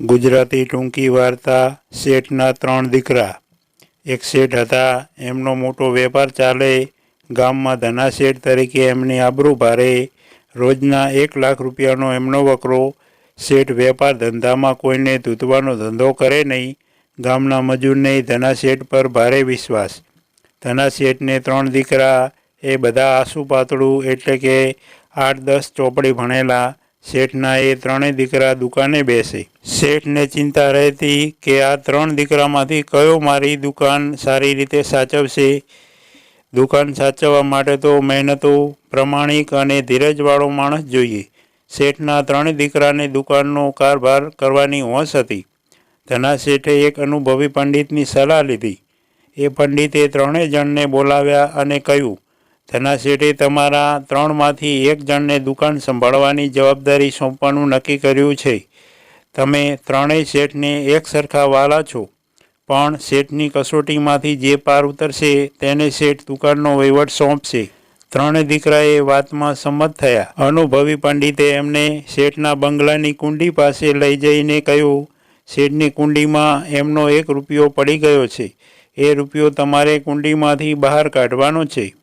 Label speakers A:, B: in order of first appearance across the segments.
A: ગુજરાતી ટૂંકી વાર્તા શેઠના ત્રણ દીકરા. એક શેઠ હતા, એમનો મોટો વેપાર ચાલે, ગામમાં ધના શેઠ તરીકે એમની આબરૂ ભારે, રોજના એક લાખ રૂપિયાનો એમનો વકરો. શેઠ વેપાર ધંધામાં કોઈને ધૂતવાનો ધંધો કરે નહીં, ગામના મજૂરને ધના શેઠ પર ભારે વિશ્વાસ. ધના શેઠને ત્રણ દીકરા, એ બધા આસુ પાતળું એટલે કે આઠ દસ ચોપડી ભણેલા શેઠના એ ત્રણેય દીકરા દુકાને બેસે. શેઠને ચિંતા રહેતી કે આ ત્રણ દીકરામાંથી કયો મારી દુકાન સારી રીતે સાચવશે? દુકાન સાચવવા માટે તો મહેનતો, પ્રમાણિક અને ધીરજવાળો માણસ જોઈએ. શેઠના ત્રણેય દીકરાને દુકાનનો કારભાર કરવાની હોશ હતી. ધના શેઠે એક અનુભવી પંડિતની સલાહ લીધી. એ પંડિતે ત્રણેય જણને બોલાવ્યા અને કહ્યું ધના શેઠે તમારા ત્રણમાંથી એક જણને દુકાન સંભાળવાની જવાબદારી સોંપવાનું નક્કી કર્યું છે. તમે ત્રણેય શેઠને એક સરખા વાલા છો. પણ શેઠની કસોટીમાંથી જે પાર ઉતરશે તેને શેઠ દુકાનનો વહીવટ સોંપશે. ત્રણેય દીકરાએ વાતમાં સંમત થયા. અનુભવી પંડિતે એમને શેઠના બંગલાની કુંડી પાસે લઈ જઈને કહ્યું, શેઠની કુંડીમાં એમનો એક રૂપિયો પડી ગયો છે. એ રૂપિયો તમારે કુંડીમાંથી બહાર કાઢવાનો છે.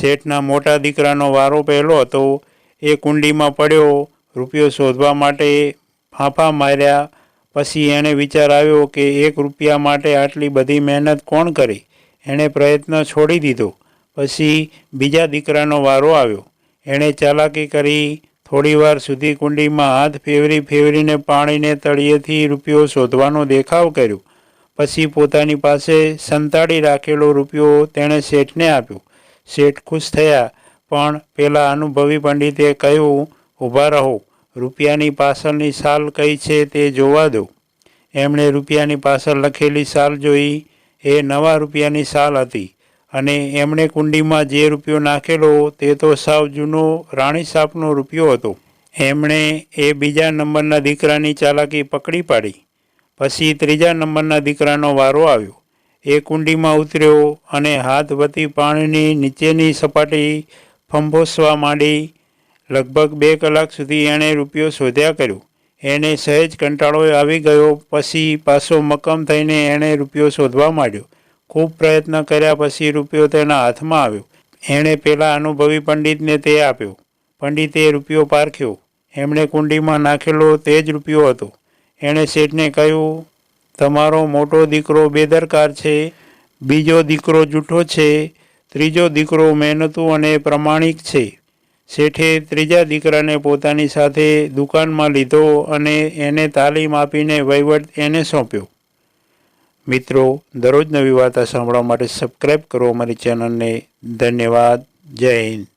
A: શેઠના મોટા દીકરાનો વારો પહેલો હતો. એ કુંડીમાં પડ્યો, રૂપિયો શોધવા માટે ફાંફા માર્યા. પછી એણે વિચાર આવ્યો કે એક રૂપિયા માટે આટલી બધી મહેનત કોણ કરે? એણે પ્રયત્ન છોડી દીધો. પછી બીજા દીકરાનો વારો આવ્યો. એણે ચાલાકી કરી. થોડીવાર સુધી કુંડીમાં હાથ ફેવરી ફેવરીને પાણીને તળિયેથી રૂપિયો શોધવાનો દેખાવ કર્યો. પછી પોતાની પાસે સંતાડી રાખેલો રૂપિયો તેણે શેઠને આપ્યો. શેઠ ખુશ થયા. પણ પેલા અનુભવી પંડિતે કહ્યું, ઊભા રહો. રૂપિયાની પાછળની સાલ કઈ છે તે જોવા દો. એમણે રૂપિયાની પાછળ લખેલી સાલ જોઈ. એ નવા રૂપિયાની સાલ હતી અને એમણે કુંડીમાં જે રૂપિયો નાખેલો તે તો સાવ જૂનો રાણી સાપનો રૂપિયો હતો. એમણે એ બીજા નંબરના દીકરાની ચાલાકી પકડી પાડી. પછી ત્રીજા નંબરના દીકરાનો વારો આવ્યો. એ કુંડીમાં ઉતર્યો અને હાથ વતી પાણીની નીચેની સપાટી ફંભોસવા માંડી. લગભગ બે કલાક સુધી એણે રૂપિયો શોધ્યા કર્યો. એને સહેજ કંટાળો આવી ગયો. પછી પાછો મક્કમ થઈને એણે રૂપિયો શોધવા માંડ્યો. ખૂબ પ્રયત્ન કર્યા પછી રૂપિયો તેના હાથમાં આવ્યો. એણે પેલા અનુભવી પંડિતને તે આપ્યો. પંડિતે રૂપિયો પારખ્યો. એમણે કુંડીમાં નાખેલો તે જ રૂપિયો હતો. એણે શેઠને કહ્યું તમારો મોટો દીકરો બેદરકાર છે, બીજો દીકરો જૂઠો છે, ત્રીજો દીકરો મહેનતુ અને પ્રમાણિક છે. શેઠે ત્રીજા દીકરાને પોતાની સાથે દુકાનમાં લીધો અને એને તાલીમ આપીને વહીવટ એને સોંપ્યો. મિત્રો, દરરોજ નવી વાર્તા સાંભળવા માટે સબસ્ક્રાઈબ કરો અમારી ચેનલને ધન્યવાદ. જય હિન્દ.